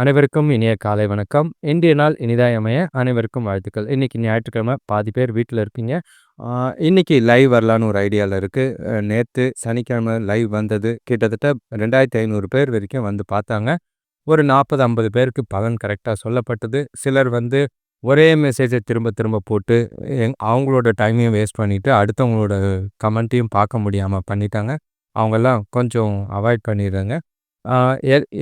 அனைவருக்கும் இனிய காலை வணக்கம். இன்றைய நாள் இனிதாய் அமைய அனைவருக்கும் வாழ்த்துக்கள். இன்னைக்கு ஞாயிற்றுக்கிழமை பாதி பேர் வீட்டில் இருப்பீங்க. இன்னைக்கு லைவ் வரலான்னு ஒரு ஐடியாவில் இருக்குது நேற்று சனிக்கிழமை லைவ் வந்தது. கிட்டத்தட்ட 2500 பேர் வரைக்கும் வந்து பார்த்தாங்க. ஒரு 40, 50 பேருக்கு பலன் கரெக்டாக சொல்லப்பட்டது. சிலர் வந்து ஒரே மெசேஜை திரும்ப திரும்ப போட்டு எங் அவங்களோட டைமையும் வேஸ்ட் பண்ணிவிட்டு அடுத்தவங்களோட கமெண்ட்டையும் பார்க்க முடியாமல் பண்ணிட்டாங்க. அவங்கெல்லாம் கொஞ்சம் அவாய்ட் பண்ணிடுறாங்க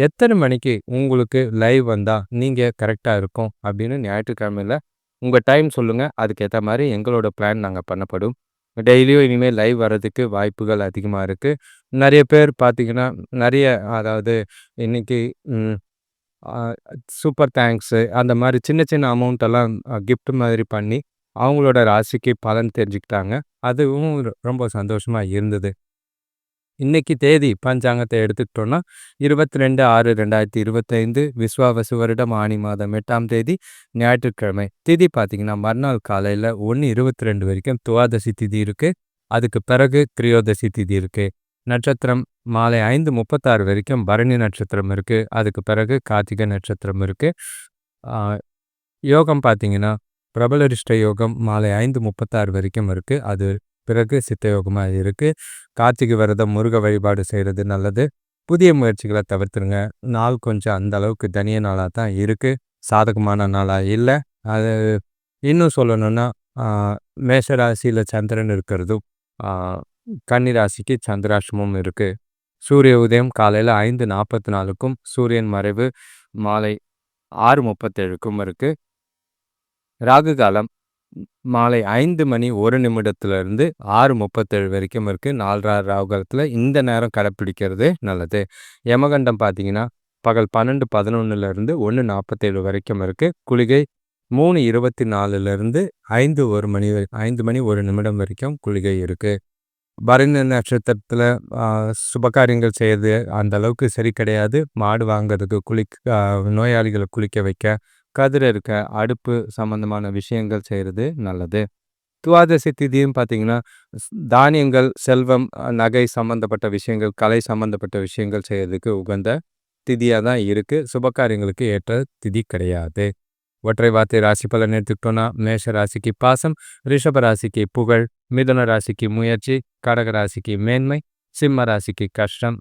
எத்தனை மணிக்கு உங்களுக்கு லைவ் வந்தால் நீங்கள் கரெக்டாக இருக்கும் அப்படின்னு ஞாயிற்றுக்கிழமையில உங்கள் டைம் சொல்லுங்கள் அதுக்கேற்ற மாதிரி எங்களோட பிளான் நாங்கள் பண்ணப்படும். டெய்லியும் இனிமேல் லைவ் வர்றதுக்கு வாய்ப்புகள் அதிகமாக இருக்குது நிறைய பேர் பார்த்திங்கன்னா நிறைய அதாவது இன்றைக்கி சூப்பர் தேங்க்ஸு அந்த மாதிரி சின்ன சின்ன அமௌண்ட்டெல்லாம் கிஃப்ட் மாதிரி பண்ணி, அவங்களோட ராசிக்கு பலன் தெரிஞ்சுக்கிட்டாங்க. அதுவும் ரொம்ப சந்தோஷமாக இருந்தது. இன்னைக்கு தேதி பஞ்சாங்கத்த எடுத்துக்கிட்டோம்னா, 22/6/2025 விஸ்வாவசு வருடம் ஆனி மாதம் எட்டாம் தேதி ஞாயிற்றுக்கிழமை. திதி பார்த்தீங்கன்னா, மறுநாள் காலையில 1:22 வரைக்கும் துவாதசி திதி இருக்கு. அதுக்கு பிறகு கிரியோதசி திதி இருக்கு. நட்சத்திரம் மாலை 5:36 வரைக்கும் பரணி நட்சத்திரம் இருக்கு. அதுக்கு பிறகு கார்த்திகை நட்சத்திரம் இருக்கு. யோகம் பார்த்தீங்கன்னா, பிரபலரிஷ்ட யோகம் மாலை 5:36 வரைக்கும் இருக்கு. அது பிறகு சித்தயோகமாக இருக்குது கார்த்திகை விரதம், முருக வழிபாடு செய்கிறது நல்லது. புதிய முயற்சிகளை தவிர்த்துருங்க. நாள் கொஞ்சம் அந்த அளவுக்கு தனிய நாளாக தான் இருக்குது சாதகமான நாளாக இல்லை. அது இன்னும் சொல்லணும்னா, மேஷராசியில் மேஷ சந்திரன் இருக்கிறதும், கன்னிராசிக்கு சந்திராஷ்டமும் இருக்குது சூரிய உதயம் காலையில் ஐந்து நாற்பத்தி நாலுக்கும் சூரியன் மறைவு மாலை ஆறு முப்பத்தேழுக்கும் இருக்குது ராகு காலம் மாலை ஐந்து மணி 1 நிமிடத்திலிருந்து 6:37 வரைக்கும் இருக்கு. 4 ராகு இந்த நேரம் கடைப்பிடிக்கிறது நல்லது. யமகண்டம் பார்த்தீங்கன்னா, பகல் 12:11லிருந்து 1:47 வரைக்கும் இருக்குது குளிகை 3:24லிருந்து 5:1 மணி வரை ஐந்து மணி ஒரு நிமிடம் வரைக்கும் குளிகை இருக்குது பரண நட்சத்திரத்தில் சுபகாரியங்கள் செய்யறது அந்த அளவுக்கு சரி கிடையாது. மாடு வாங்குறதுக்கு குளிக் நோயாளிகளை குளிக்க வைக்க, கதிர இருக்க அடுப்பு சம்மந்தமான விஷயங்கள் செய்கிறது நல்லது. துவாதசி திதியும் பார்த்தீங்கன்னா, தானியங்கள், செல்வம், நகை சம்மந்தப்பட்ட விஷயங்கள், கலை சம்மந்தப்பட்ட விஷயங்கள் செய்யறதுக்கு உகந்த திதியாக தான் இருக்குது சுபகாரியங்களுக்கு ஏற்ற திதி கிடையாது. ஒற்றை வார்த்தை ராசி பலன் எடுத்துக்கிட்டோம்னா, மேஷ ராசிக்கு பாசம், ரிஷப ராசிக்கு புகழ், மிதுன ராசிக்கு முயற்சி, கடக ராசிக்கு மேன்மை, சிம்ம ராசிக்கு கஷ்டம்,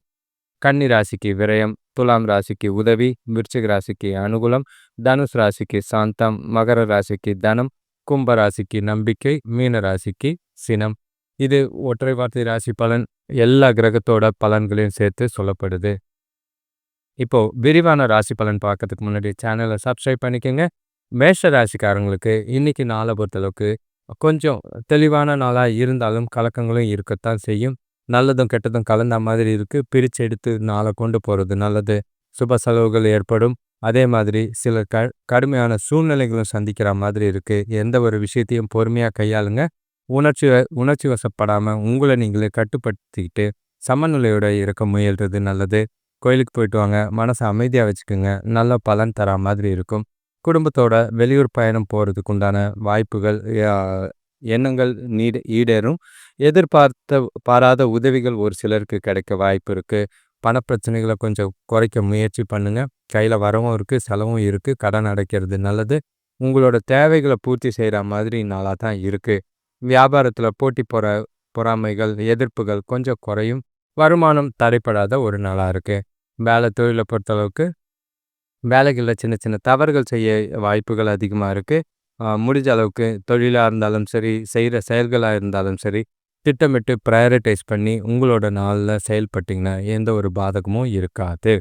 கன்னி ராசிக்கு விரயம், துலாம் ராசிக்கு உதவி, விருச்சிக ராசிக்கு அனுகூலம், தனுஷ் ராசிக்கு சாந்தம், மகர ராசிக்கு தனம், கும்ப ராசிக்கு நம்பிக்கை, மீன ராசிக்கு சினம். இது ஒற்றை வார்த்தை ராசி பலன். எல்லா கிரகத்தோட பலன்களையும் சேர்த்து சொல்லப்படுது. இப்போ விரிவான ராசி பலன் பார்க்கறதுக்கு முன்னாடி சேனலை சப்ஸ்கிரைப் பண்ணிக்கோங்க மேஷ ராசிக்காரங்களுக்கு இன்னைக்கு நாளை பொறுத்தளவுக்கு கொஞ்சம் தெளிவான நாளாக இருந்தாலும் கலக்கங்களும் இருக்கத்தான் செய்யும். நல்லதும் கெட்டதும் கலந்த மாதிரி இருக்குது பிரிச்சு எடுத்து நாளை கொண்டு போகிறது நல்லது. சுப செலவுகள் ஏற்படும். அதே மாதிரி சில க கடுமையான சூழ்நிலைகளும் சந்திக்கிற மாதிரி இருக்குது எந்த ஒரு விஷயத்தையும் பொறுமையாக கையாளுங்க. உணர்ச்சி உணர்ச்சி வசப்படாமல் உங்களை நீங்களே கட்டுப்படுத்திக்கிட்டு சமநிலையோடு இருக்க முயல்றது நல்லது. கோயிலுக்கு போயிட்டு வாங்க. மனசை அமைதியாக வச்சுக்கோங்க நல்ல பலன் தரா மாதிரி இருக்கும். குடும்பத்தோட வெளியூர் பயணம் போகிறதுக்கு உண்டான வாய்ப்புகள் எண்ணங்கள் நீட ஈடேறும். எதிர்பார்த்த பாராத உதவிகள் ஒரு சிலருக்கு கிடைக்க வாய்ப்பு இருக்கு. பணப்பிரச்சனைகளை கொஞ்சம் குறைக்க முயற்சி பண்ணுங்க. கையில வரவும் இருக்கு, செலவும் இருக்கு. கடன் அடைக்கிறது நல்லது. உங்களோட தேவைகளை பூர்த்தி செய்கிற மாதிரி நாளா தான் இருக்கு. வியாபாரத்துல போட்டி போகிற பொறாமைகள், எதிர்ப்புகள் கொஞ்சம் குறையும். வருமானம் தடைப்படாத ஒரு நாளா இருக்கு. வேலை தொழில பொறுத்தளவுக்கு வேலைகள்ல சின்ன சின்ன தவறுகள் செய்ய வாய்ப்புகள் அதிகமா இருக்கு. முடிஞ்ச அளவுக்கு தொழிலா இருந்தாலும் சரி, செய்கிற செயல்களா இருந்தாலும் சரி, திட்டமிட்டு ப்ரையாரிட்டைஸ் பண்ணி உங்களோட நாள்ல செயல்பட்டிங்கன்னா எந்த ஒரு பாதகமும் இருக்காது.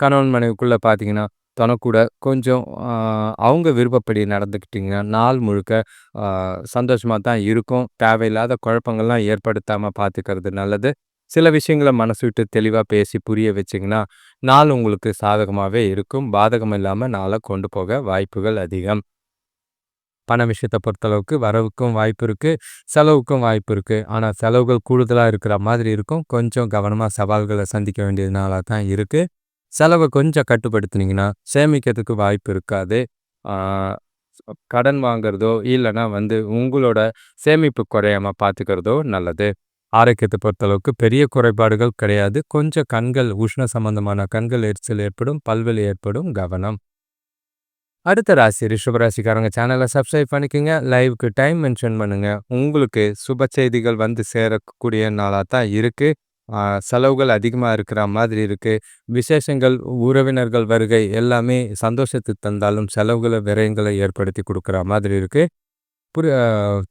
கணவன் மனைவிக்குள்ள பார்த்தீங்கன்னா, தனக்கூட கொஞ்சம் அவங்க விருப்பப்படி நடந்துக்கிட்டிங்கன்னா நாள் முழுக்க சந்தோஷமாக சந்தோஷமா தான் இருக்கும். தேவையில்லாத குழப்பங்கள்லாம் ஏற்படுத்தாம பார்த்துக்கிறது நல்லது. சில விஷயங்கள மனசு விட்டு தெளிவாக பேசி புரிய வச்சீங்கன்னா, நாள் உங்களுக்கு சாதகமாகவே இருக்கும். பாதகம் இல்லாமல் நாளை கொண்டு போக வாய்ப்புகள் அதிகம். பண விஷயத்தை பொறுத்தளவுக்கு வரவுக்கும் வாய்ப்பு இருக்குது செலவுக்கும் வாய்ப்பு இருக்குது ஆனால் செலவுகள் கூடுதலாக இருக்கிற மாதிரி இருக்கும். கொஞ்சம் கவனமாக சவால்களை சந்திக்க வேண்டியதுனால தான் இருக்குது செலவை கொஞ்சம் கட்டுப்படுத்துனீங்கன்னா, சேமிக்கிறதுக்கு வாய்ப்பு இருக்காது. கடன் வாங்குறதோ, இல்லைன்னா வந்து உங்களோட சேமிப்பு குறையாம பார்த்துக்கிறதோ நல்லது. ஆரோக்கியத்தை பொறுத்தளவுக்கு பெரிய குறைபாடுகள் கிடையாது. கொஞ்சம் கண்கள் உஷ்ண சம்பந்தமான கண்கள் எரிச்சல் ஏற்படும், பல்வெளி ஏற்படும். கவனம். அடுத்த ராசி ரிஷபராசிக்காரங்க சேனலை சப்ஸ்கிரைப் பண்ணிக்கோங்க. லைவுக்கு டைம் மென்ஷன் பண்ணுங்க. உங்களுக்கு சுப செய்திகள் வந்து சேரக்கூடிய நாளாக தான் இருக்கு. செலவுகள் அதிகமாக இருக்கிற மாதிரி இருக்கு. விசேஷங்கள், உறவினர்கள் வருகை எல்லாமே சந்தோஷத்தை தந்தாலும் செலவுகளை, விரயங்களை ஏற்படுத்தி கொடுக்குற மாதிரி இருக்கு. புரி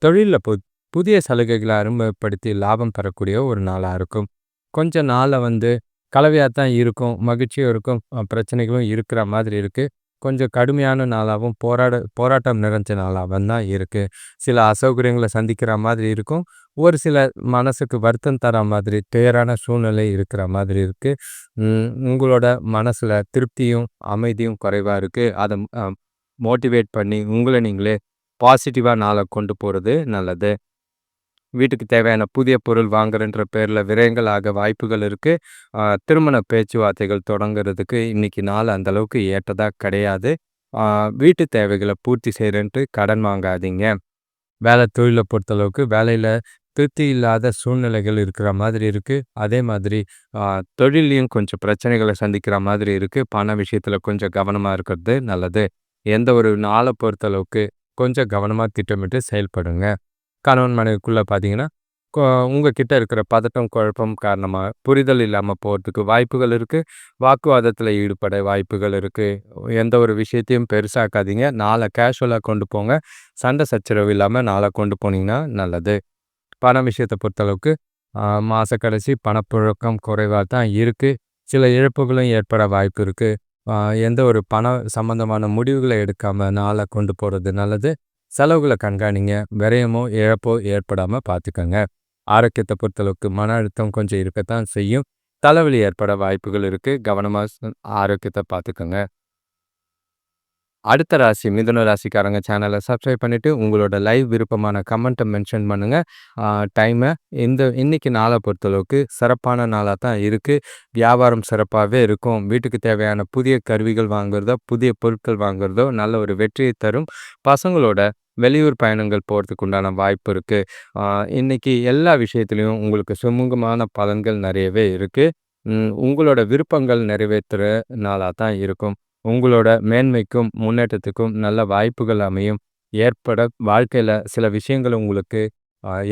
தொழிலில் பு புதிய சலுகைகளை அறிமுகப்படுத்தி லாபம் பெறக்கூடிய ஒரு நாளாக இருக்கும். கொஞ்ச நாளை வந்து கலவையாக தான் இருக்கும். மகிழ்ச்சியும் இருக்கும், பிரச்சனைகளும் இருக்கிற மாதிரி இருக்குது கொஞ்சம் கடுமையான நாளாகவும் போராட போராட்டம் நிறைஞ்ச நாளாகவும் தான் இருக்குது சில அசௌகரியங்களை சந்திக்கிற மாதிரி இருக்கும். ஒரு சில மனசுக்கு வருத்தம் தர மாதிரி துயரான சூழ்நிலை இருக்கிற மாதிரி இருக்குது உங்களோட மனசில் திருப்தியும் அமைதியும் குறைவாக இருக்குது அதை மோட்டிவேட் பண்ணி உங்களை நீங்களே பாசிட்டிவாக நாளை கொண்டு போகிறது நல்லது. வீட்டுக்கு தேவையான புதிய பொருள் வாங்குறன்ற பேரில் விரயங்கள் ஆக வாய்ப்புகள் இருக்குது திருமண பேச்சுவார்த்தைகள் தொடங்குறதுக்கு இன்றைக்கி நாள் அந்த அளவுக்கு கிடையாது. வீட்டு தேவைகளை பூர்த்தி செய்கிறேன்ட்டு கடன் வாங்காதீங்க. வேலை தொழிலை பொறுத்தளவுக்கு வேலையில் திருப்தி இல்லாத சூழ்நிலைகள் இருக்கிற மாதிரி இருக்குது அதே மாதிரி தொழிலையும் கொஞ்சம் பிரச்சனைகளை சந்திக்கிற மாதிரி இருக்குது பண விஷயத்தில் கொஞ்சம் கவனமாக இருக்கிறது நல்லது. எந்த ஒரு நாளை பொறுத்தளவுக்கு கொஞ்சம் கவனமாக திட்டமிட்டு செயல்படுங்க. கணவன் மனைவிக்குள்ளே பார்த்தீங்கன்னா கொ- உங்ககிட்ட இருக்கிற பதட்டம் குழப்பம் காரணமாக புரிதல் இல்லாமல் போகிறதுக்கு வாய்ப்புகள் இருக்குது வாக்குவாதத்தில் ஈடுபட வாய்ப்புகள் இருக்குது எந்த ஒரு விஷயத்தையும் பெருசாக்காதீங்க. நாளை கேஷுவலாக கொண்டு போங்க. சண்டை சச்சரவு இல்லாமல் நாளை கொண்டு போனீங்கன்னா நல்லது. பண விஷயத்தை பொறுத்தளவுக்கு மாத கடைசி பணப்புழக்கம் குறைவாக தான் இருக்குது சில இழப்புகளும் ஏற்பட வாய்ப்பு இருக்குது எந்த ஒரு பண சம்மந்தமான முடிவுகளை எடுக்காமல் நாளை கொண்டு போகிறது நல்லது. செலவுகளை கண்காணிங்க. விரயமோ இழப்போ ஏற்படாமல் பார்த்துக்கோங்க ஆரோக்கியத்தை பொறுத்தளவுக்கு மன அழுத்தம் கொஞ்சம் இருக்கத்தான் செய்யும். தலைவலி ஏற்பட வாய்ப்புகள் இருக்குது கவனமாக ஆரோக்கியத்தை பார்த்துக்கோங்க அடுத்த ராசி மிதுன ராசிக்காரங்க சேனலை சப்ஸ்கிரைப் பண்ணிவிட்டு உங்களோட லைவ் விருப்பமான கமெண்ட்டை மென்ஷன் பண்ணுங்கள் டைமை இந்த இன்றைக்கி நாளை பொறுத்தளவுக்கு சிறப்பான நாளாக தான் இருக்குது வியாபாரம் சிறப்பாகவே இருக்கும். வீட்டுக்கு தேவையான புதிய கருவிகள் வாங்குறதோ புதிய பொருட்கள் வாங்குறதோ நல்ல ஒரு வெற்றியை தரும். பசங்களோட வெளியூர் பயணங்கள் போகிறதுக்கு உண்டான வாய்ப்பு இருக்குது இன்றைக்கி எல்லா விஷயத்துலையும் உங்களுக்கு சுமூகமான பலன்கள் நிறையவே இருக்குது உங்களோட விருப்பங்கள் நிறைவேற்றுற நாளாக தான் இருக்கும். உங்களோட மேன்மைக்கும் முன்னேற்றத்துக்கும் நல்ல வாய்ப்புகள் அமையும். ஏற்பட வாழ்க்கையில் சில விஷயங்கள் உங்களுக்கு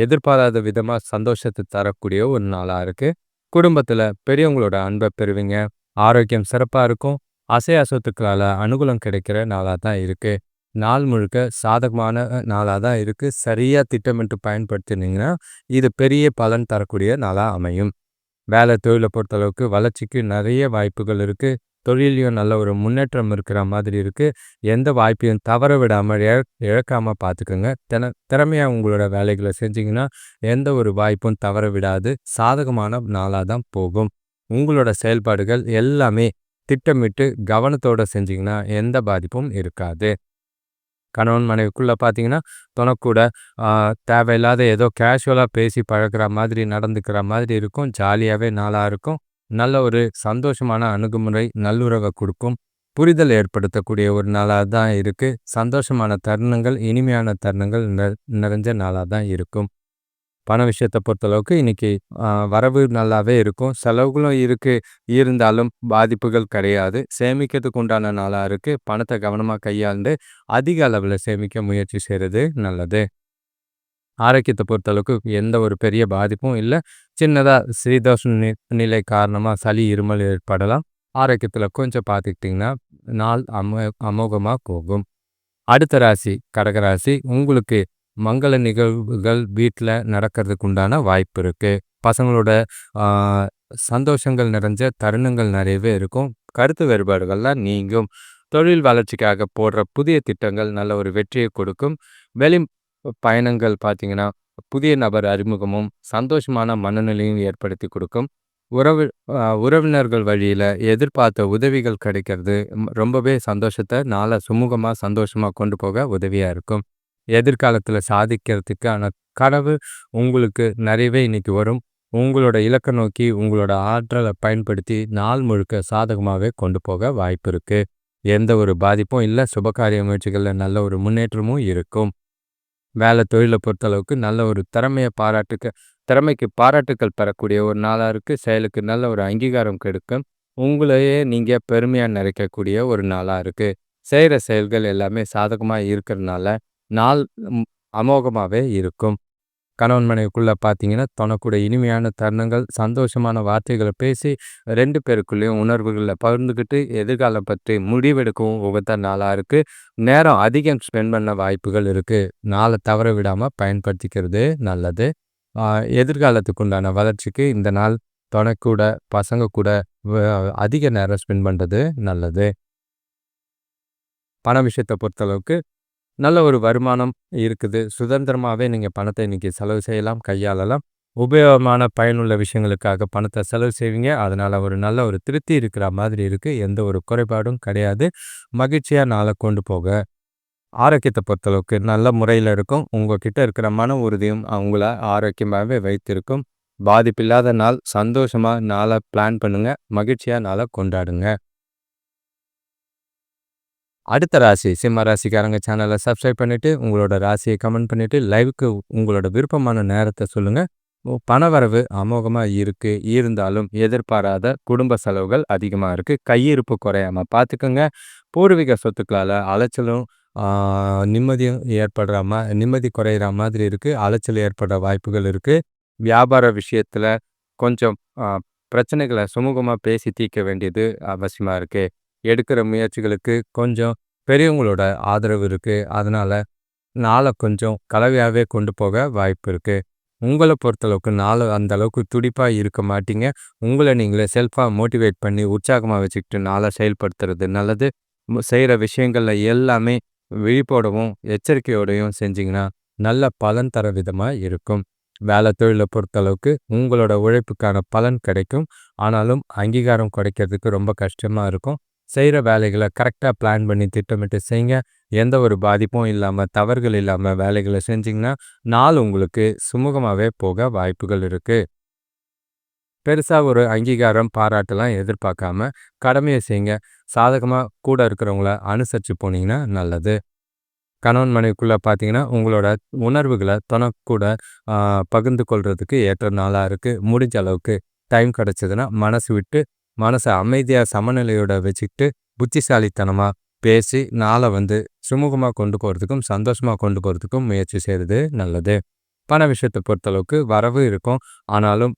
எதிர்பாராத விதமாக சந்தோஷத்தை தரக்கூடிய ஒரு நாளாக இருக்குது குடும்பத்தில் பெரியவங்களோட அன்பை பெறுவீங்க. ஆரோக்கியம் சிறப்பாக இருக்கும். அசைய அசத்துக்களால் அனுகூலம் கிடைக்கிற நாளாக தான் இருக்குது நாள் முழுக்க சாதகமான நாளாக தான் இருக்குது சரியாக திட்டமிட்டு பயன்படுத்தினீங்கன்னா இது பெரிய பலன் தரக்கூடிய நாளாக அமையும். வேலை தொழிலை பொறுத்தளவுக்கு வளர்ச்சிக்கு நிறைய வாய்ப்புகள் இருக்குது தொழிலையும் நல்ல ஒரு முன்னேற்றம் இருக்கிற மாதிரி இருக்குது எந்த வாய்ப்பையும் தவற விடாமல் இழ இழக்காமல் பார்த்துக்கோங்க. தின திறமையாக உங்களோட வேலைகளை செஞ்சிங்கன்னா எந்த ஒரு வாய்ப்பும் தவற விடாது. சாதகமான நாளாக தான் போகும். உங்களோட செயல்பாடுகள் எல்லாமே திட்டமிட்டு கவனத்தோடு செஞ்சிங்கன்னா எந்த பாதிப்பும் இருக்காது. கணவன் மனைவிக்குள்ளே பார்த்தீங்கன்னா துணக்கூட தேவையில்லாத ஏதோ கேஷுவலாக பேசி பழகுற மாதிரி நடந்துக்கிற மாதிரி இருக்கும். ஜாலியாகவே நாளாக இருக்கும். நல்ல ஒரு சந்தோஷமான அணுகுமுறை நல்லுறவை கொடுக்கும். புரிதல் ஏற்படுத்தக்கூடிய ஒரு நாளாக தான் இருக்குது சந்தோஷமான தருணங்கள் இனிமையான தருணங்கள் நிற- நிறைஞ்ச நாளாக தான் இருக்கும். பண விஷயத்தை பொறுத்தளவுக்கு இன்னைக்கு வரவு நல்லாவே இருக்கும். செலவுகளும் இருக்கு. இருந்தாலும் பாதிப்புகள் கிடையாது. சேமிக்கிறதுக்கு உண்டான நாளாக இருக்கு. பணத்தை கவனமாக கையாண்டு அதிக அளவில் சேமிக்க முயற்சி செய்கிறது நல்லது. ஆரோக்கியத்தை பொறுத்தளவுக்கு எந்த ஒரு பெரிய பாதிப்பும் இல்லை. சின்னதாக சீதோஷ நி நிலை காரணமாக சளி இருமல் ஏற்படலாம். ஆரோக்கியத்தில் கொஞ்சம் பார்த்துக்கிட்டிங்கன்னா நாள் அமோ அமோகமாக போகும். அடுத்த ராசி கடகராசி உங்களுக்கு மங்கள நிகழ்வுகள் வீட்டில் நடக்கிறதுக்கு உண்டான வாய்ப்பு இருக்குது பசங்களோட சந்தோஷங்கள் நிறைஞ்ச தருணங்கள் நிறையவே இருக்கும். கருத்து வேறுபாடுகள்லாம் நீங்கும். தொழில் வளர்ச்சிக்காக போடுற புதிய திட்டங்கள் நல்ல ஒரு வெற்றியை கொடுக்கும். வெளி பயணங்கள் பார்த்தீங்கன்னா புதிய நபர் அறிமுகமும் சந்தோஷமான மனநிலையும் ஏற்படுத்தி கொடுக்கும். உறவு உறவினர்கள் வழியில் எதிர்பார்த்த உதவிகள் கிடைக்கிறது. ரொம்பவே சந்தோஷத்தை நாளை சுமூகமாக சந்தோஷமாக கொண்டு போக உதவியாக இருக்கும். எதிர்காலத்தில் சாதிக்கிறதுக்கான கனவு உங்களுக்கு நிறையவே இன்னைக்கு வரும். உங்களோட இலக்கை நோக்கி உங்களோட ஆற்றலை பயன்படுத்தி நாள் முழுக்க சாதகமாகவே கொண்டு போக வாய்ப்பு இருக்குது எந்த ஒரு பாதிப்பும் இல்லை சுபகாரிய முயற்சிகளில் நல்ல ஒரு முன்னேற்றமும் இருக்கும். வேலை தொழிலை பொறுத்தளவுக்கு நல்ல ஒரு திறமையை பாராட்டுக்க திறமைக்கு பாராட்டுக்கள் பெறக்கூடிய ஒரு நாளாக இருக்குது செயலுக்கு நல்ல ஒரு அங்கீகாரம் கிடைக்கும் உங்களையே நீங்கள் பெருமையாக நினைக்கக்கூடிய ஒரு நாளாக இருக்குது செய்கிற செயல்கள் எல்லாமே சாதகமாக இருக்கிறதுனால நாள் அமோகமாகவே இருக்கும். கணவன் மனைவிக்குள்ளே பார்த்தீங்கன்னா தனக்கூட இனிமையான தருணங்கள் சந்தோஷமான வார்த்தைகளை பேசி ரெண்டு பேருக்குள்ளேயும் உணர்வுகளை பகிர்ந்துக்கிட்டு எதிர்காலம் பற்றி முடிவெடுக்கவும் உகத்த நாளாக இருக்குது நேரம் அதிகம் ஸ்பெண்ட் பண்ண வாய்ப்புகள் இருக்குது நாளை தவற விடாமல் பயன்படுத்திக்கிறது நல்லது. எதிர்காலத்துக்கு உண்டான வளர்ச்சிக்கு இந்த நாள் துணைக்கூட பசங்க கூட அதிக நேரம் ஸ்பெண்ட் பண்ணுறது நல்லது. பண விஷயத்தை பொறுத்தளவுக்கு நல்ல ஒரு வருமானம் இருக்குது. சுதந்திரமாகவே நீங்கள் பணத்தை இன்றைக்கி செலவு செய்யலாம் கையாளலாம். உபயோகமான பயனுள்ள விஷயங்களுக்காக பணத்தை செலவு செய்வீங்க. அதனால் ஒரு நல்ல ஒரு திருப்தி இருக்கிற மாதிரி இருக்குது எந்த ஒரு குறைபாடும் கிடையாது. மகிழ்ச்சியாக நாளை கொண்டு போக. ஆரோக்கியத்தை பொறுத்தளவுக்கு நல்ல முறையில் இருக்கும். உங்ககிட்ட இருக்கிற மன உறுதியும் அவங்கள ஆரோக்கியமாகவே வைத்திருக்கும். பாதிப்பில்லாத நாள் சந்தோஷமாக நாளை பிளான் பண்ணுங்கள் மகிழ்ச்சியாக நாளை கொண்டாடுங்க. அடுத்த ராசி சிம்ம ராசிக்காரங்க சேனலை சப்ஸ்கிரைப் பண்ணிவிட்டு உங்களோட ராசியை கமெண்ட் பண்ணிவிட்டு லைவுக்கு உங்களோட விருப்பமான நேரத்தை சொல்லுங்கள் பணவரவு அமோகமாக இருக்குது இருந்தாலும் எதிர்பாராத குடும்ப செலவுகள் அதிகமாக இருக்குது கையிருப்பு குறையாமல் பார்த்துக்கோங்க பூர்வீக சொத்துக்களால் அலைச்சலும் நிம்மதியும் ஏற்படுற மா நிம்மதி குறையிற மாதிரி இருக்குது அலைச்சல் ஏற்படுற வாய்ப்புகள் இருக்குது வியாபார விஷயத்தில் கொஞ்சம் பிரச்சனைகளை சுமூகமாக பேசி தீர்க்க வேண்டியது அவசியமாக இருக்குது எடுக்கிற முயற்சிகளுக்கு கொஞ்சம் பெரியவங்களோட ஆதரவு இருக்குது அதனால் நாளை கொஞ்சம் கலவையாகவே கொண்டு போக வாய்ப்பு இருக்குது உங்களை பொறுத்தளவுக்கு நாளை அந்த அளவுக்கு துடிப்பாக இருக்க மாட்டீங்க. உங்களை நீங்களே செல்ஃபாக மோட்டிவேட் பண்ணி உற்சாகமாக வச்சுக்கிட்டு நாளை செயல்படுத்துறது நல்லது. செய்கிற விஷயங்களில் எல்லாமே விழிப்போடவும் எச்சரிக்கையோடையும் செஞ்சிங்கன்னா நல்ல பலன் தர விதமாக இருக்கும். வேலை தொழிலை பொறுத்தளவுக்கு உங்களோட உழைப்புக்கான பலன் கிடைக்கும். ஆனாலும் அங்கீகாரம் கிடைக்கிறதுக்கு ரொம்ப கஷ்டமாக இருக்கும். செய்கிற வேலைகளை கரெக்டாக பிளான் பண்ணி திட்டமிட்டு செய்யுங்க எந்த ஒரு பாதிப்பும் இல்லாமல் தவறுகள் இல்லாமல் வேலைகளை செஞ்சிங்கன்னா நாள் உங்களுக்கு சுமூகமாகவே போக வாய்ப்புகள் இருக்குது பெருசாக ஒரு அங்கீகாரம் பாராட்டெல்லாம் எதிர்பார்க்காம கடமையை செய்யுங்க சாதகமாக கூட இருக்கிறவங்கள அனுசரித்து போனீங்கன்னா நல்லது. கணவன் மனைவிக்குள்ளே பார்த்தீங்கன்னா உங்களோட உணர்வுகளை தனக்கூட பகிர்ந்து கொள்கிறதுக்கு ஏற்ற நாளாக இருக்குது முடிஞ்ச அளவுக்கு டைம் கிடச்சிதுன்னா மனசு விட்டு மனசை அமைதியாக சமநிலையோட வச்சுக்கிட்டு புத்திசாலித்தனமாக பேசி நாளை வந்து சுமூகமாக கொண்டு போகிறதுக்கும் சந்தோஷமாக கொண்டு போகிறதுக்கும் முயற்சி செய்கிறது நல்லது. பண விஷயத்தை பொறுத்தளவுக்கு வரவு இருக்கும். ஆனாலும்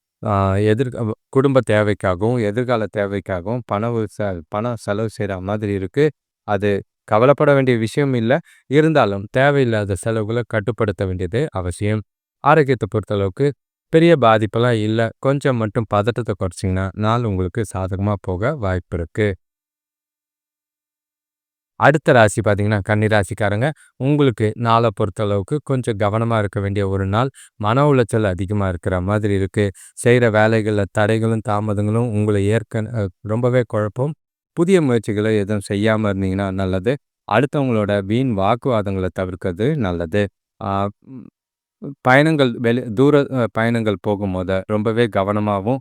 எதிர் குடும்ப தேவைக்காகவும் எதிர்கால தேவைக்காகவும் பண ச பணம் செலவு செய்கிற மாதிரி இருக்குது அது கவலைப்பட வேண்டிய விஷயம் இல்லை. இருந்தாலும் தேவையில்லாத செலவுகளை கட்டுப்படுத்த வேண்டியது அவசியம். ஆரோக்கியத்தை பொறுத்தளவுக்கு பெரிய பாதிப்பெல்லாம் இல்லை. கொஞ்சம் மட்டும் பதட்டத்தை குறைச்சிங்கன்னா நாள் உங்களுக்கு சாதகமாக போக வாய்ப்பு இருக்குது அடுத்த ராசி பார்த்தீங்கன்னா கன்னிராசிக்காரங்க. உங்களுக்கு நாளை பொறுத்தளவுக்கு கொஞ்சம் கவனமாக இருக்க வேண்டிய ஒரு நாள். மன உளைச்சல் அதிகமாக இருக்கிற மாதிரி இருக்குது செய்கிற வேலைகளில் தடைகளும் தாமதங்களும் உங்களை ஏற்க ரொம்பவே குழப்பம். புதிய முயற்சிகளை எதுவும் செய்யாமல் இருந்தீங்கன்னா நல்லது. அடுத்தவங்களோட வீண் வாக்குவாதங்களை தவிர்க்கிறது நல்லது. பயணங்கள் வெளி தூர பயணங்கள் போகும்போது ரொம்பவே கவனமாகவும்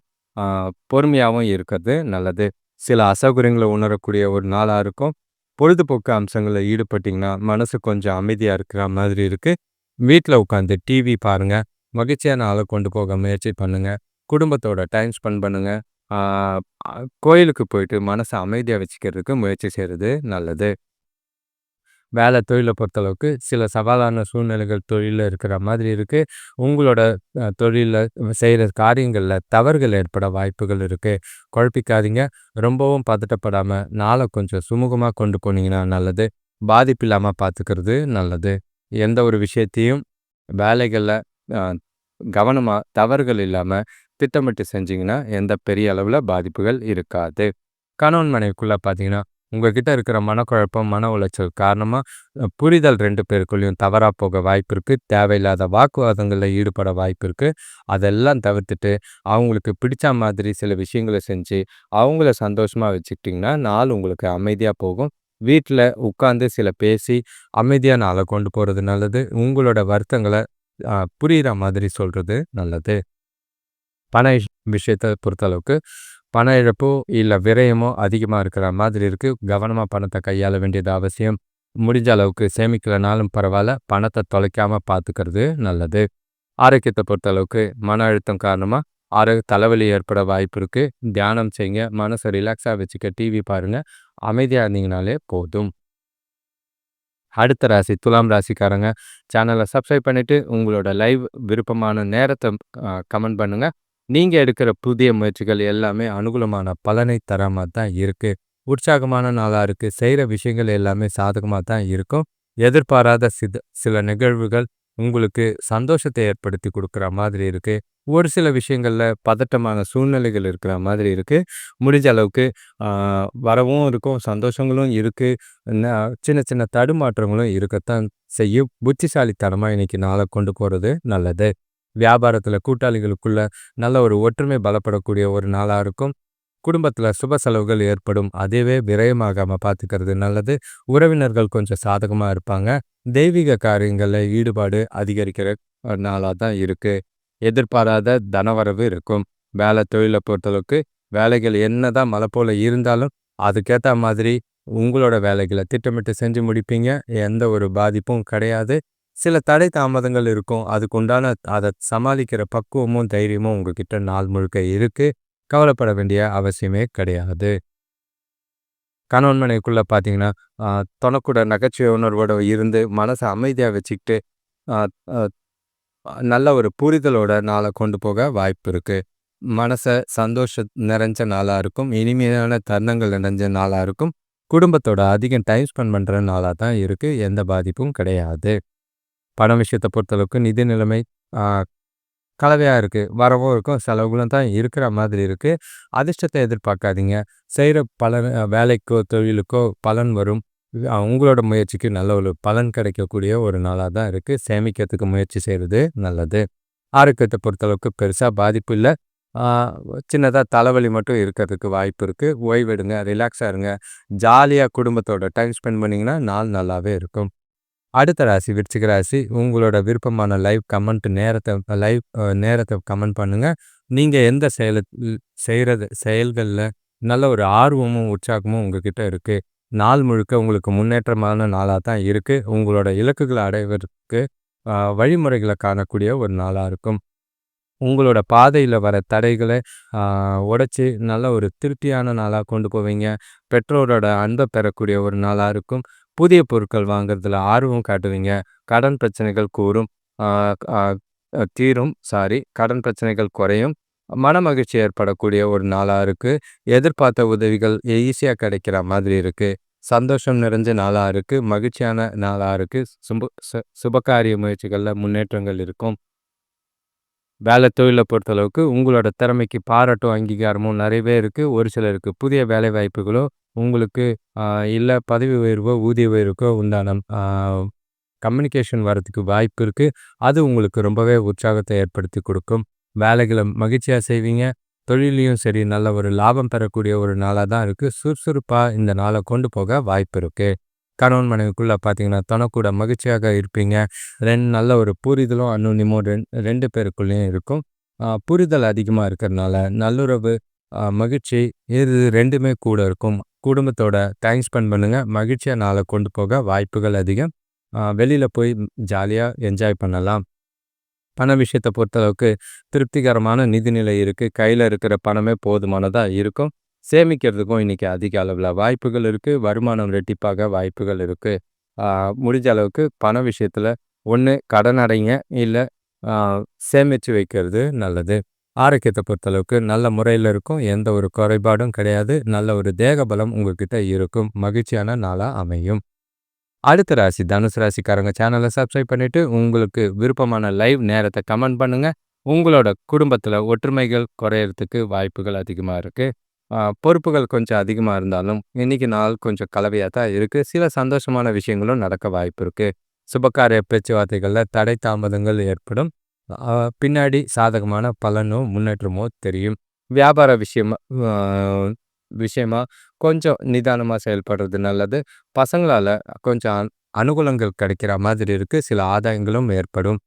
பொறுமையாகவும் இருக்கிறது. நல்லது. சில அசௌகரியங்களை உணரக்கூடிய ஒரு நாளாக இருக்கும். பொழுதுபோக்கு அம்சங்களில் ஈடுபட்டிங்கன்னா மனசு கொஞ்சம் அமைதியாக இருக்கிற மாதிரி இருக்குது வீட்டில் உட்காந்து டிவி பாருங்கள் மகிழ்ச்சியான ஆளை கொண்டு போக முயற்சி பண்ணுங்கள் குடும்பத்தோட டைம் ஸ்பெண்ட் பண்ணுங்கள் கோயிலுக்கு போயிட்டு மனசை அமைதியாக வச்சுக்கிறதுக்கு முயற்சி செய்கிறது நல்லது. வேலை தொழிலை பொறுத்தளவுக்கு சில சவாலான சூழ்நிலைகள் தொழிலில் இருக்கிற மாதிரி இருக்குது உங்களோட தொழிலில் செய்கிற காரியங்களில் தவறுகள் ஏற்பட வாய்ப்புகள் இருக்குது குழப்பிக்காதீங்க. ரொம்பவும் பதட்டப்படாமல் நாளை கொஞ்சம் சுமூகமாக கொண்டு போனீங்கன்னா நல்லது. பாதிப்பு இல்லாமல் பார்த்துக்கிறது நல்லது. எந்த ஒரு விஷயத்தையும் வேலைகளில் கவனமாக தவறுகள் இல்லாமல் திட்டமிட்டு செஞ்சிங்கன்னா எந்த பெரிய அளவில் பாதிப்புகள் இருக்காது. கணவன் மனைவிக்குள்ளே பார்த்தீங்கன்னா உங்ககிட்ட இருக்கிற மனக்குழப்பம் மன உளைச்சல் காரணமாக புரிதல் ரெண்டு பேருக்குள்ளேயும் தவறாக போக வாய்ப்பு இருக்குது தேவையில்லாத வாக்குவாதங்களில் ஈடுபட வாய்ப்பு இருக்குது அதெல்லாம் தவிர்த்துட்டு அவங்களுக்கு பிடிச்ச மாதிரி சில விஷயங்களை செஞ்சு அவங்கள சந்தோஷமாக வச்சுக்கிட்டிங்கன்னா நாள் உங்களுக்கு அமைதியாக போகும். வீட்டில் உட்காந்து சில பேசி அமைதியாக நாளை கொண்டு போகிறது நல்லது. உங்களோட வருத்தங்களை புரிகிற மாதிரி சொல்கிறது நல்லது. பண விஷயத்தை பொறுத்தளவுக்கு பண இழப்போ இல்லை விரயமோ அதிகமாக இருக்கிற மாதிரி இருக்குது கவனமாக பணத்தை கையாள வேண்டியது அவசியம். முடிஞ்ச அளவுக்கு சேமிக்கலனாலும் பரவாயில்ல பணத்தை தொலைக்காமல் பார்த்துக்கிறது நல்லது. ஆரோக்கியத்தை பொறுத்தளவுக்கு மன அழுத்தம் காரணமாக ஆரோக்கிய தலைவலி ஏற்பட வாய்ப்பு இருக்குது தியானம் செய்யுங்க மனசை ரிலாக்ஸாக வச்சுக்க டிவி பாருங்கள் அமைதியாக இருந்தீங்கனாலே போதும். அடுத்த ராசி துலாம் ராசிக்காரங்க. சேனலை சப்ஸ்கிரைப் பண்ணிவிட்டு உங்களோட லைவ் விருப்பமான நேரத்தை கமெண்ட் பண்ணுங்கள் நீங்கள் எடுக்கிற புதிய முயற்சிகள் எல்லாமே அனுகூலமான பலனை தர மாதிரி தான் இருக்குது உற்சாகமான நாளாக இருக்குது செய்கிற விஷயங்கள் எல்லாமே சாதகமாக தான் இருக்கும். எதிர்பாராத சித சில நிகழ்வுகள் உங்களுக்கு சந்தோஷத்தை ஏற்படுத்தி கொடுக்குற மாதிரி இருக்குது ஒரு சில விஷயங்களில் பதட்டமான சூழ்நிலைகள் இருக்கிற மாதிரி இருக்குது முடிஞ்ச அளவுக்கு வரவும் இருக்கும் சந்தோஷங்களும் இருக்குது சின்ன சின்ன தடுமாற்றங்களும் இருக்கத்தான் செய்யும். புத்திசாலித்தனமாக இன்னைக்கு நாளை கொண்டு போகிறது நல்லது. வியாபாரத்தில் கூட்டாளிகளுக்குள்ள நல்ல ஒரு ஒற்றுமை பலப்படக்கூடிய ஒரு நாளாக இருக்கும். குடும்பத்தில் சுப செலவுகள் ஏற்படும். அதுவே விரயமாகாமல் பார்த்துக்கிறது நல்லது. உறவினர்கள் கொஞ்சம் சாதகமாக இருப்பாங்க. தெய்வீக காரியங்களில் ஈடுபாடு அதிகரிக்கிற நாளாக தான் இருக்குது எதிர்பாராத தனவரவு இருக்கும். வேலை தொழிலை பொறுத்தளவுக்கு வேலைகள் என்ன தான் மலை போல் இருந்தாலும் அதுக்கேற்ற மாதிரி உங்களோட வேலைகளை திட்டமிட்டு செஞ்சு முடிப்பீங்க. எந்த ஒரு பாதிப்பும் கிடையாது. சில தடை தாமதங்கள் இருக்கும். அதுக்கு உண்டான அதை சமாளிக்கிற பக்குவமும் தைரியமும் உங்ககிட்ட நாள் முழுக்க இருக்குது கவலைப்பட வேண்டிய அவசியமே கிடையாது. கணவன்மனைக்குள்ளே பார்த்தீங்கன்னா தொணக்கூட நகைச்சுவை உணர்வோட இருந்து மனசை அமைதியாக வச்சுக்கிட்டு நல்ல ஒரு புரிதலோட நாளை கொண்டு போக வாய்ப்பு இருக்குது மனசை சந்தோஷ நிறைஞ்ச நாளாக இருக்கும். இனிமையான தருணங்கள் நிறைஞ்ச நாளாக இருக்கும். குடும்பத்தோட அதிகம் டைம் ஸ்பெண்ட் பண்ணுற நாளாக தான் இருக்குது எந்த பாதிப்பும் கிடையாது. பண விஷயத்தை பொறுத்தளவுக்கு நிதி நிலைமை கலவையாக இருக்குது வரவும் இருக்கும் செலவுகளும் தான் இருக்கிற மாதிரி இருக்குது அதிர்ஷ்டத்தை எதிர்பார்க்காதீங்க. செய்கிற பலன் வேலைக்கோ தொழிலுக்கோ பலன் வரும். உங்களோட முயற்சிக்கு நல்ல ஒரு பலன் கிடைக்கக்கூடிய ஒரு நாளாக தான் இருக்குது சேமிக்கிறதுக்கு முயற்சி செய்கிறது நல்லது. ஆரோக்கியத்தை பொறுத்தளவுக்கு பெருசாக பாதிப்பு இல்லை. சின்னதாக தலைவலி மட்டும் இருக்கிறதுக்கு வாய்ப்பு இருக்குது ஓய்வெடுங்க ரிலாக்ஸாக இருங்க. ஜாலியாக குடும்பத்தோட டைம் ஸ்பெண்ட் பண்ணிங்கன்னா நாள் நல்லாவே இருக்கும். அடுத்த ராசி விருச்சிக ராசி உங்களோட விருப்பமான லைவ் கமெண்ட் நேரத்தை லைவ் நேரத்தை கமெண்ட் பண்ணுங்கள் நீங்கள் எந்த செயல செய்கிறது செயல்களில் நல்ல ஒரு ஆர்வமும் உற்சாகமும் உங்ககிட்ட இருக்குது நாள் முழுக்க உங்களுக்கு முன்னேற்றமான நாளாக தான் இருக்குது உங்களோட இலக்குகளை அடைவதற்கு வழிமுறைகளை காணக்கூடிய ஒரு நாளாக இருக்கும். உங்களோட பாதையில் வர தடைகளை உடைச்சி நல்ல ஒரு திருப்தியான நாளாக கொண்டு போவீங்க. பெற்றோரோட அன்பை பெறக்கூடிய ஒரு நாளாக இருக்கும். புதிய பொருட்கள் வாங்குறதுல ஆர்வம் காட்டுவீங்க. கடன் பிரச்சனைகள் கூறும் தீரும் சாரி கடன் பிரச்சனைகள் குறையும். மன மகிழ்ச்சி ஏற்படக்கூடிய ஒரு நாளாக இருக்குது எதிர்பார்த்த உதவிகள் ஈஸியாக கிடைக்கிற மாதிரி இருக்குது சந்தோஷம் நிறைஞ்ச நாளாக இருக்குது மகிழ்ச்சியான நாளாக இருக்குது சுப சுபகாரிய முயற்சிகளில் முன்னேற்றங்கள் இருக்கும். வேலை தொழிலை பொறுத்தளவுக்கு உங்களோட திறமைக்கு பாராட்டும் அங்கீகாரமும் நிறையவே இருக்குது ஒரு சிலருக்கு புதிய வேலை வாய்ப்புகளோ உங்களுக்கு இல்லை பதவி உயர்வோ ஊதிய உயர்வுக்கோ உண்டான கம்யூனிகேஷன் வரதுக்கு வாய்ப்பு இருக்குது அது உங்களுக்கு ரொம்பவே உற்சாகத்தை ஏற்படுத்தி கொடுக்கும். வேலைகளை மகிழ்ச்சியாக செய்வீங்க. தொழிலையும் சரி நல்ல ஒரு லாபம் பெறக்கூடிய ஒரு நாளாக தான் இருக்குது சுறுசுறுப்பாக இந்த நாளை கொண்டு போக வாய்ப்பு இருக்குது கணவன் மனைவிக்குள்ளே பார்த்தீங்கன்னா தனக்கூட மகிழ்ச்சியாக இருப்பீங்க. ரெண்டு நல்ல ஒரு புரிதலும் அனுநிமும் ரெண்டு ரெண்டு பேருக்குள்ளேயும் இருக்கும். புரிதல் அதிகமாக இருக்கிறதுனால நல்லுறவு மகிழ்ச்சி இது ரெண்டுமே கூட இருக்கும். குடும்பத்தோட டைம் ஸ்பெண்ட் பண்ணுங்கள் மகிழ்ச்சியாக நாளை கொண்டு போக வாய்ப்புகள் அதிகம். வெளியில் போய் ஜாலியாக என்ஜாய் பண்ணலாம். பண விஷயத்தை பொறுத்தளவுக்கு திருப்திகரமான நிதிநிலை இருக்குது கையில் இருக்கிற பணமே போதுமானதாக இருக்கும். சேமிக்கிறதுக்கும் இன்றைக்கி அதிக அளவில் வாய்ப்புகள் இருக்குது வருமானம் ரெட்டிப்பாக வாய்ப்புகள் இருக்குது முடிஞ்ச அளவுக்கு பண விஷயத்தில் ஒன்று கடன் அடைங்க. இல்லை சேமித்து வைக்கிறது நல்லது. ஆரோக்கியத்தை பொறுத்தளவுக்கு நல்ல முறையில் இருக்கும். எந்த ஒரு குறைபாடும் கிடையாது. நல்ல ஒரு தேக பலம் உங்ககிட்ட இருக்கும். மகிழ்ச்சியான நாளாக அமையும். அடுத்த ராசி தனுசு ராசிக்காரங்க சேனலை சப்ஸ்கிரைப் பண்ணிவிட்டு உங்களுக்கு விருப்பமான லைவ் நேரத்தை கமெண்ட் பண்ணுங்கள் உங்களோட குடும்பத்தில் ஒற்றுமைகள் குறையிறதுக்கு வாய்ப்புகள் அதிகமாக இருக்குது பொறுப்புகள் கொஞ்சம் அதிகமாக இருந்தாலும் இன்றைக்கி நாள் கொஞ்சம் கலவையாக தான் இருக்குது சில சந்தோஷமான விஷயங்களும் நடக்க வாய்ப்பு இருக்குது சுபகாரிய பேச்சுவார்த்தைகளில் தடை தாமதங்கள் ஏற்படும். பின்னாடி சாதகமான பலனோ முன்னேற்றமோ தெரியும். வியாபார விஷயமா விஷயமா கொஞ்சம் நிதானமாக செயல்படுறது நல்லது. பசங்களால் கொஞ்சம் அனுகூலங்கள் கிடைக்கிற மாதிரி இருக்குது சில ஆதாயங்களும் ஏற்படும்.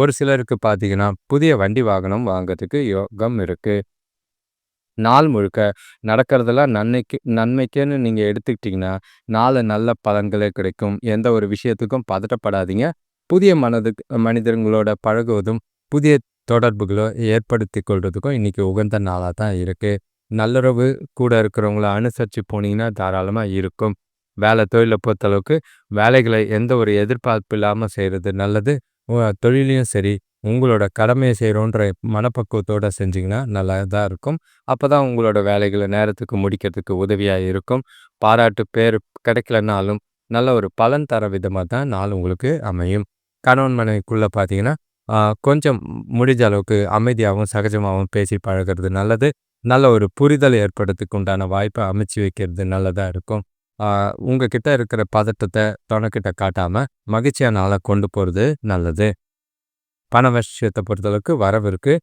ஒரு சிலருக்கு பார்த்தீங்கன்னா புதிய வண்டி வாகனம் வாங்கிறதுக்கு யோகம் இருக்குது நாள் முழுக்க நடக்கிறதெல்லாம் நன்மைக்கு நன்மைக்குன்னு நீங்கள் எடுத்துக்கிட்டிங்கன்னா நாலு நல்ல பலன்களே கிடைக்கும். எந்த ஒரு விஷயத்துக்கும் பதட்டப்படாதீங்க. புதிய மனது மனிதர்களோட பழகுவதும் புதிய தொடர்புகளோ ஏற்படுத்தி கொள்றதுக்கும் இன்றைக்கி உகந்த நாளாக தான் இருக்குது நல்லுறவு கூட இருக்கிறவங்கள அனுசரித்து போனீங்கன்னா தாராளமாக இருக்கும். வேலை தொழிலை பொறுத்தளவுக்கு வேலைகளை எந்த ஒரு எதிர்பார்ப்பு இல்லாமல் செய்கிறது நல்லது. தொழிலையும் சரி உங்களோட கடமையை செய்கிறோன்ற மனப்பக்குவத்தோடு செஞ்சிங்கன்னா நல்லா தான் இருக்கும். அப்போ தான் உங்களோட வேலைகளை நேரத்துக்கு முடிக்கிறதுக்கு உதவியாக இருக்கும். பாராட்டு பேர் கிடைக்கலனாலும் நல்ல ஒரு பலன் தர விதமாக தான் நாள் உங்களுக்கு அமையும். கணவன் மனைவிக்குள்ளே பார்த்தீங்கன்னா கொஞ்சம் முடிஞ்ச அளவுக்கு அமைதியாகவும் சகஜமாகவும் பேசி பழகிறது நல்லது. நல்ல ஒரு புரிதல் ஏற்படுறதுக்கு உண்டான வாய்ப்பை அமைச்சு வைக்கிறது நல்லதாக இருக்கும். உங்ககிட்ட இருக்கிற பதட்டத்தை தொணக்கிட்ட காட்டாமல் மகிழ்ச்சியான ஆளை கொண்டு போகிறது நல்லது. பண விஷயத்தை பொறுத்தளவுக்கு வரவு இருக்குது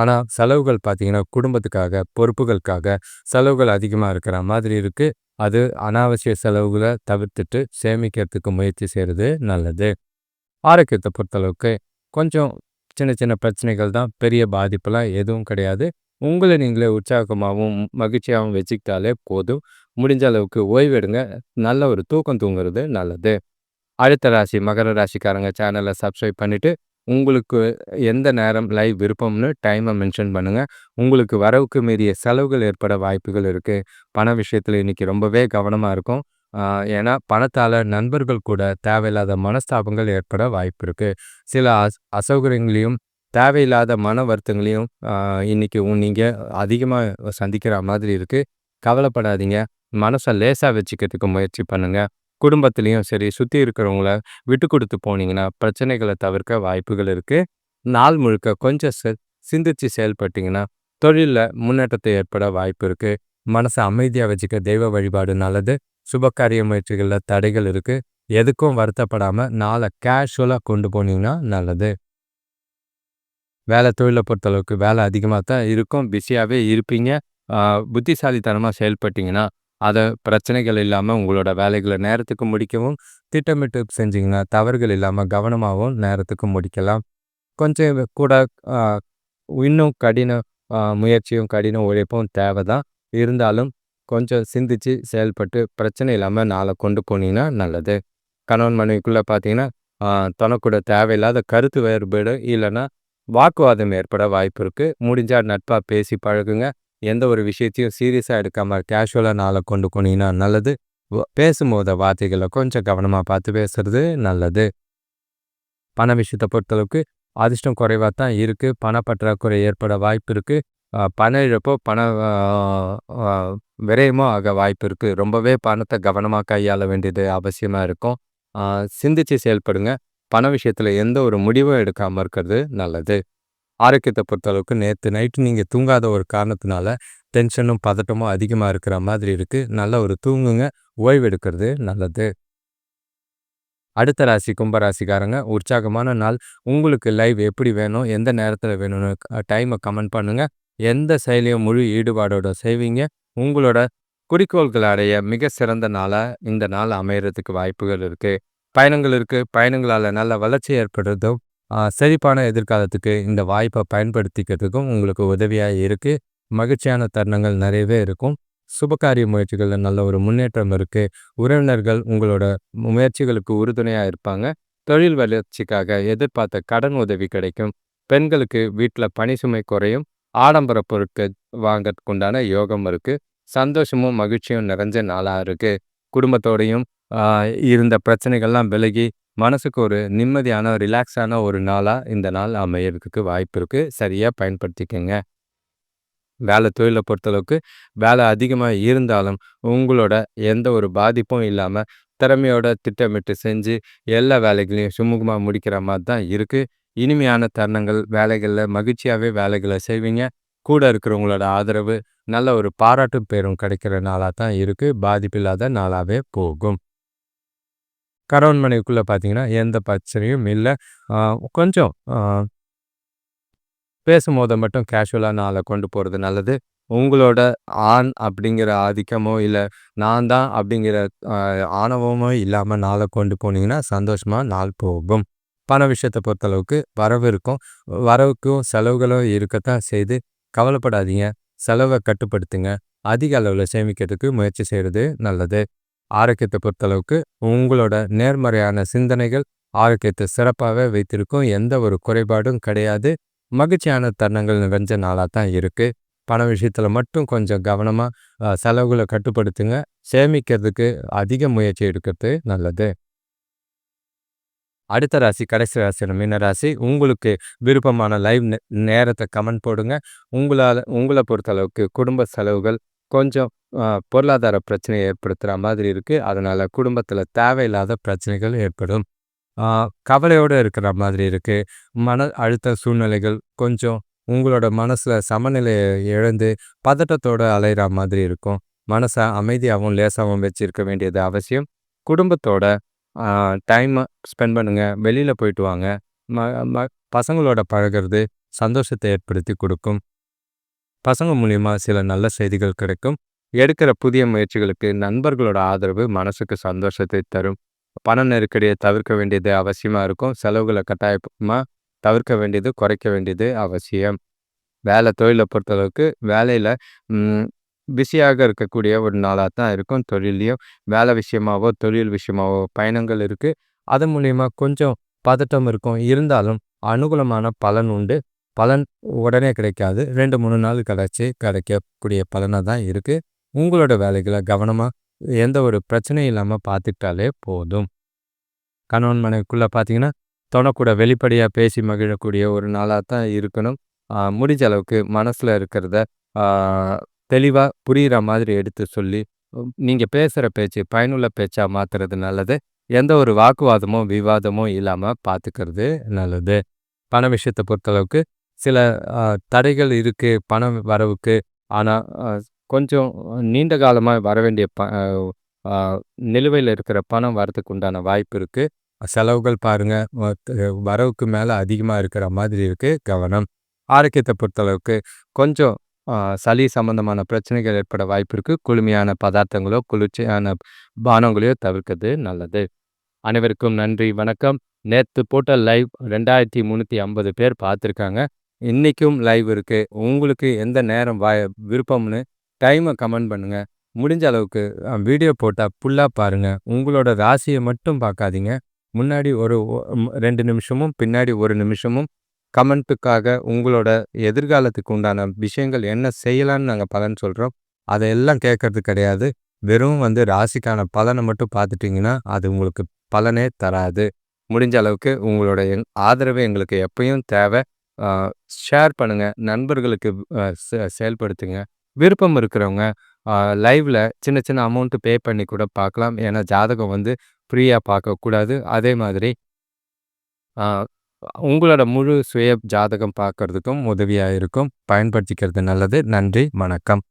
ஆனால் செலவுகள் பார்த்திங்கன்னா குடும்பத்துக்காக பொறுப்புகளுக்காக செலவுகள் அதிகமாக இருக்கிற மாதிரி இருக்குது அது அனாவசிய செலவுகளை தவிர்த்துட்டு சேமிக்கிறதுக்கு முயற்சி செய்கிறது நல்லது. ஆரோக்கியத்தை பொறுத்தளவுக்கு கொஞ்சம் சின்ன சின்ன பிரச்சனைகள் தான் பெரிய பாதிப்பெல்லாம் எதுவும் கிடையாது. உங்களை நீங்களே உற்சாகமாகவும் மகிழ்ச்சியாகவும் வச்சுக்கிட்டாலே போதும். முடிஞ்ச அளவுக்கு ஓய்வெடுங்க நல்ல ஒரு தூக்கம் தூங்குறது நல்லது. அடுத்த ராசி மகர ராசிக்காரங்க சேனலை சப்ஸ்கிரைப் பண்ணிவிட்டு உங்களுக்கு எந்த நேரம் லைவ் விருப்பம்னு டைமை மென்ஷன் பண்ணுங்கள் உங்களுக்கு வரவுக்கு மீறிய செலவுகள் ஏற்பட வாய்ப்புகள் இருக்குது பண விஷயத்தில் இன்றைக்கி ரொம்பவே கவனமாக இருக்கும். ஏன்னா பணத்தால் நண்பர்கள் கூட தேவையில்லாத மனஸ்தாபங்கள் ஏற்பட வாய்ப்பு இருக்குது சில அஸ் அசௌகரியங்களையும் தேவையில்லாத மன வருத்தங்களையும் இன்றைக்கி நீங்கள் அதிகமாக சந்திக்கிற மாதிரி இருக்குது கவலைப்படாதீங்க. மனசை லேசாக வச்சுக்கிறதுக்கு முயற்சி பண்ணுங்கள் குடும்பத்துலேயும் சரி சுற்றி இருக்கிறவங்கள விட்டு கொடுத்து போனீங்கன்னா பிரச்சனைகளை தவிர்க்க வாய்ப்புகள் இருக்குது நாள் முழுக்க கொஞ்சம் சிந்திச்சு செயல்பட்டிங்கன்னா தொழிலில் முன்னேற்றத்தை ஏற்பட வாய்ப்பு இருக்குது மனசை அமைதியாக வச்சுக்க தெய்வ வழிபாடு நல்லது. சுபகாரிய முயற்சிகளில் தடைகள் இருக்குது எதுக்கும் வருத்தப்படாமல் நாளை கேஷுவலாக கொண்டு போனீங்கன்னா நல்லது. வேலை தொழிலை பொறுத்தளவுக்கு வேலை அதிகமாக தான் இருக்கும். பிஸியாகவே இருப்பீங்க. புத்திசாலித்தனமாக செயல்பட்டிங்கன்னா அதை பிரச்சனைகள் இல்லாமல் உங்களோட வேலைகளை நேரத்துக்கு முடிக்கவும் திட்டமிட்டு செஞ்சிங்கன்னா தவறுகள் இல்லாமல் கவனமாகவும் நேரத்துக்கு முடிக்கலாம். கொஞ்சம் கூட இன்னும் கடின முயற்சியும் கடின உழைப்பும் தேவை தான் இருந்தாலும் கொஞ்சம் சிந்திச்சு செயல்பட்டு பிரச்சனை இல்லாமல் நாளை கொண்டு போனீங்கன்னா நல்லது. கணவன் மனைவிக்குள்ளே பார்த்தீங்கன்னா தனக்கூட தேவையில்லாத கருத்து வேறுபாடு இல்லைன்னா வாக்குவாதம் ஏற்பட வாய்ப்பு இருக்குது முடிஞ்சால் நட்பாக பேசி பழகுங்க. எந்த ஒரு விஷயத்தையும் சீரியஸாக எடுக்காமல் கேஷுவலாக நாளை கொண்டு போனீங்கன்னா நல்லது. பேசும்போத வார்த்தைகளை கொஞ்சம் கவனமாக பார்த்து பேசுறது நல்லது. பண விஷயத்தை பொறுத்தளவுக்கு அதிர்ஷ்டம் குறைவாக தான் இருக்குது பணப்பற்றாக்குறை ஏற்பட வாய்ப்பு இருக்குது பண இழப்போ பண விரயமோ ஆக வாய்ப்பு இருக்குது ரொம்பவே பணத்தை கவனமாக கையாள வேண்டியது அவசியமாக இருக்கும். சிந்திச்சு செயல்படுங்க. பண விஷயத்தில் எந்த ஒரு முடிவும் எடுக்காமல் இருக்கிறது நல்லது. ஆரோக்கியத்தை பொறுத்தளவுக்கு நேற்று நைட்டு நீங்கள் தூங்காத ஒரு காரணத்தினால டென்ஷனும் பதட்டமும் அதிகமாக இருக்கிற மாதிரி இருக்குது நல்ல ஒரு தூங்குங்க. ஓய்வு எடுக்கிறது நல்லது. அடுத்த ராசி கும்பராசிக்காரங்க உற்சாகமான நாள். உங்களுக்கு லைவ் எப்படி வேணும்? எந்த நேரத்தில் வேணும்னு டைமை கமெண்ட் பண்ணுங்கள் எந்த செயலையும் முழு ஈடுபாடோட செய்வீங்க. உங்களோட குறிக்கோள்களை அடைய மிக சிறந்த நாளாக இந்த நாள் அமையறதுக்கு வாய்ப்புகள் இருக்குது பயணங்கள் இருக்குது பயணங்களால் நல்ல வளர்ச்சி ஏற்படுறதும் செழிப்பான எதிர்காலத்துக்கு இந்த வாய்ப்பை பயன்படுத்திக்கிறதுக்கும் உங்களுக்கு உதவியாக இருக்குது மகிழ்ச்சியான தருணங்கள் நிறையவே இருக்கும். சுபகாரிய முயற்சிகளில் நல்ல ஒரு முன்னேற்றம் இருக்குது உறவினர்கள் உங்களோட முயற்சிகளுக்கு உறுதுணையாக இருப்பாங்க. தொழில் வளர்ச்சிக்காக எதிர்பார்த்த கடன் உதவி கிடைக்கும். பெண்களுக்கு வீட்டில் பணி சுமை குறையும். ஆடம்பர பொருட்கள் வாங்கறதுக்குண்டான யோகம் இருக்குது சந்தோஷமும் மகிழ்ச்சியும் நிறைஞ்ச நாளாக இருக்குது குடும்பத்தோடையும் இருந்த பிரச்சனைகள்லாம் விலகி மனசுக்கு ஒரு நிம்மதியான ரிலாக்ஸான ஒரு நாளாக இந்த நாள் அமையறதுக்கு வாய்ப்பு இருக்குது சரியாக பயன்படுத்திக்கோங்க. வேலை தொழிலை பொறுத்தளவுக்கு வேலை அதிகமாக இருந்தாலும் உங்களோட எந்த ஒரு பாதிப்பும் இல்லாமல் திறமையோட திட்டமிட்டு செஞ்சு எல்லா வேலைகளையும் சுமூகமாக முடிக்கிற மாதிரி தான் இருக்குது இனிமையான தருணங்கள் வேலைகளில் மகிழ்ச்சியாகவே வேலைகளை செய்வீங்க. கூட இருக்கிறவங்களோட ஆதரவு நல்ல ஒரு பாராட்டும் பேரும் கிடைக்கிற நாளாக தான் இருக்குது பாதிப்பில்லாத நாளாகவே போகும். கணவன் மனைவிக்குள்ளே பார்த்தீங்கன்னா எந்த பிரச்சனையும் இல்லை. கொஞ்சம் பேசும்போது மட்டும் கேஷுவலாக நாளை கொண்டு போகிறது நல்லது. உங்களோட ஆண் அப்படிங்கிற ஆதிக்கமோ இல்லை நான் தான் அப்படிங்கிற ஆணவமோ இல்லாமல் நாளை கொண்டு போனீங்கன்னா சந்தோஷமாக நாள் போகும். பண விஷயத்தை பொறுத்தளவுக்கு வரவு இருக்கும். வரவுக்கும் செலவுகளும் இருக்கத்தான் செய்து கவலைப்படாதீங்க. செலவை கட்டுப்படுத்துங்க. அதிக அளவில் சேமிக்கிறதுக்கு முயற்சி செய்கிறது நல்லது. ஆரோக்கியத்தை பொறுத்தளவுக்கு உங்களோட நேர்மறையான சிந்தனைகள் ஆரோக்கியத்தை சிறப்பாகவே வைத்திருக்கும். எந்த ஒரு குறைபாடும் கிடையாது. மகிழ்ச்சியான தருணங்கள் நிறைஞ்ச நாளாக தான் இருக்குது பண விஷயத்தில் மட்டும் கொஞ்சம் கவனமாக செலவுகளை கட்டுப்படுத்துங்க. சேமிக்கிறதுக்கு அதிக முயற்சி எடுக்கிறது நல்லது. அடுத்த ராசி கடைசி ராசியில் மீன ராசி உங்களுக்கு விருப்பமான லைவ் நேரத்தை கமெண்ட் போடுங்க. உங்களால் உங்களை பொறுத்தளவுக்கு குடும்ப செலவுகள் கொஞ்சம் பொருளாதார பிரச்சனையை ஏற்படுத்துகிற மாதிரி இருக்குது அதனால் குடும்பத்தில் தேவையில்லாத பிரச்சனைகள் ஏற்படும். கவலையோடு இருக்கிற மாதிரி இருக்குது மன அழுத்த சூழ்நிலைகள் கொஞ்சம் உங்களோட மனசில் சமநிலையை இழந்து பதட்டத்தோடு அலைகிற மாதிரி இருக்கும். மனசை அமைதியாகவும் லேசாகவும் வச்சுருக்க வேண்டியது அவசியம். குடும்பத்தோட டைமை ஸ்பெண்ட் பண்ணுங்கள் வெளியில் போயிட்டு வாங்க. ம ம பசங்களோட பழகிறது சந்தோஷத்தை ஏற்படுத்தி கொடுக்கும். பசங்க மூலிமா சில நல்ல செய்திகள் கிடைக்கும். எடுக்கிற புதிய முயற்சிகளுக்கு நண்பர்களோட ஆதரவு மனசுக்கு சந்தோஷத்தை தரும். பண நெருக்கடியை தவிர்க்க வேண்டியது அவசியமாக இருக்கும். செலவுகளை கட்டாயமாக தவிர்க்க வேண்டியது குறைக்க வேண்டியது அவசியம். வேலை தொழிலை பொறுத்தளவுக்கு வேலையில் பிஸியாக இருக்கக்கூடிய ஒரு நாளாக தான் இருக்கும். தொழிலையும் வேலை விஷயமாவோ தொழில் விஷயமாவோ பயணங்கள் இருக்குது அது மூலிமா கொஞ்சம் பதட்டம் இருக்கும். இருந்தாலும் அனுகூலமான பலன் உண்டு. பலன் உடனே கிடைக்காது. ரெண்டு மூணு நாள் கிடச்சி கிடைக்கக்கூடிய பலனாக தான் இருக்குது உங்களோட வேலைகளை கவனமாக எந்த ஒரு பிரச்சனையும் இல்லாமல் பார்த்துக்கிட்டாலே போதும். கணவன் மனைவிக்குள்ளே பார்த்தீங்கன்னா தொணக்கூட வெளிப்படையாக பேசி மகிழக்கூடிய ஒரு நாளாக தான் இருக்கணும். முடிஞ்ச அளவுக்கு மனசில் இருக்கிறத தெளிவாக புரிகிற மாதிரி எடுத்து சொல்லி நீங்கள் பேசுகிற பேச்சு பயனுள்ள பேச்சாக மாற்றுறது நல்லது. எந்த ஒரு வாக்குவாதமோ விவாதமோ இல்லாமல் பார்த்துக்கிறது நல்லது. பண விஷயத்தை பொறுத்தளவுக்கு சில தடைகள் இருக்குது பணம் வரவுக்கு. ஆனால் கொஞ்சம் நீண்ட காலமாக வர வேண்டிய ப நிலுவையில் இருக்கிற பணம் வரதுக்கு உண்டான வாய்ப்பு இருக்குது செலவுகள் பாருங்கள் வரவுக்கு மேலே அதிகமாக இருக்கிற மாதிரி இருக்குது கவனம். ஆரோக்கியத்தை பொறுத்தளவுக்கு கொஞ்சம் சளி சம்பந்தமான பிரச்சனைகள் ஏற்பட வாய்ப்பு இருக்குது குளுமையான பதார்த்தங்களோ குளிர்ச்சியான பானங்களையோ தவிர்க்கிறது நல்லது. அனைவருக்கும் நன்றி வணக்கம். நேற்று போட்ட லைவ் ரெண்டாயிரத்தி முந்நூற்றி ஐம்பது பேர் பார்த்துருக்காங்க. இன்றைக்கும் லைவ் இருக்குது உங்களுக்கு எந்த நேரம் வாய விருப்பம்னு டைமை கமெண்ட் பண்ணுங்கள் முடிஞ்ச அளவுக்கு வீடியோ போட்டால் ஃபுல்லாக பாருங்கள் உங்களோட ராசியை மட்டும் பார்க்காதீங்க. முன்னாடி ஒரு ரெண்டு நிமிஷமும் பின்னாடி ஒரு நிமிஷமும் கமெண்ட்டுக்காக உங்களோட எதிர்காலத்துக்கு உண்டான விஷயங்கள் என்ன செய்யலான்னு நாங்கள் பலன் சொல்கிறோம் அதையெல்லாம் கேட்கறது கிடையாது. வெறும் வந்து ராசிக்கான பலனை மட்டும் பார்த்துட்டிங்கன்னா அது உங்களுக்கு பலனே தராது. முடிஞ்ச அளவுக்கு உங்களோட எங் ஆதரவு எங்களுக்கு எப்பயும் தேவை. ஷேர் பண்ணுங்கள் நண்பர்களுக்கு செயல்படுத்துங்க. விருப்பம் இருக்கிறவங்க லைவில் சின்ன சின்ன அமௌண்ட்டு பே பண்ணி கூட பார்க்கலாம். ஏன்னா ஜாதகம் வந்து ஃப்ரீயாக பார்க்கக்கூடாது. அதே மாதிரி உங்களோட முழு சுய ஜாதகம் பார்க்கறதுக்கும் உதவியாக இருக்கும். பயன்படுத்திக்கிறது நல்லது. நன்றி. வணக்கம்.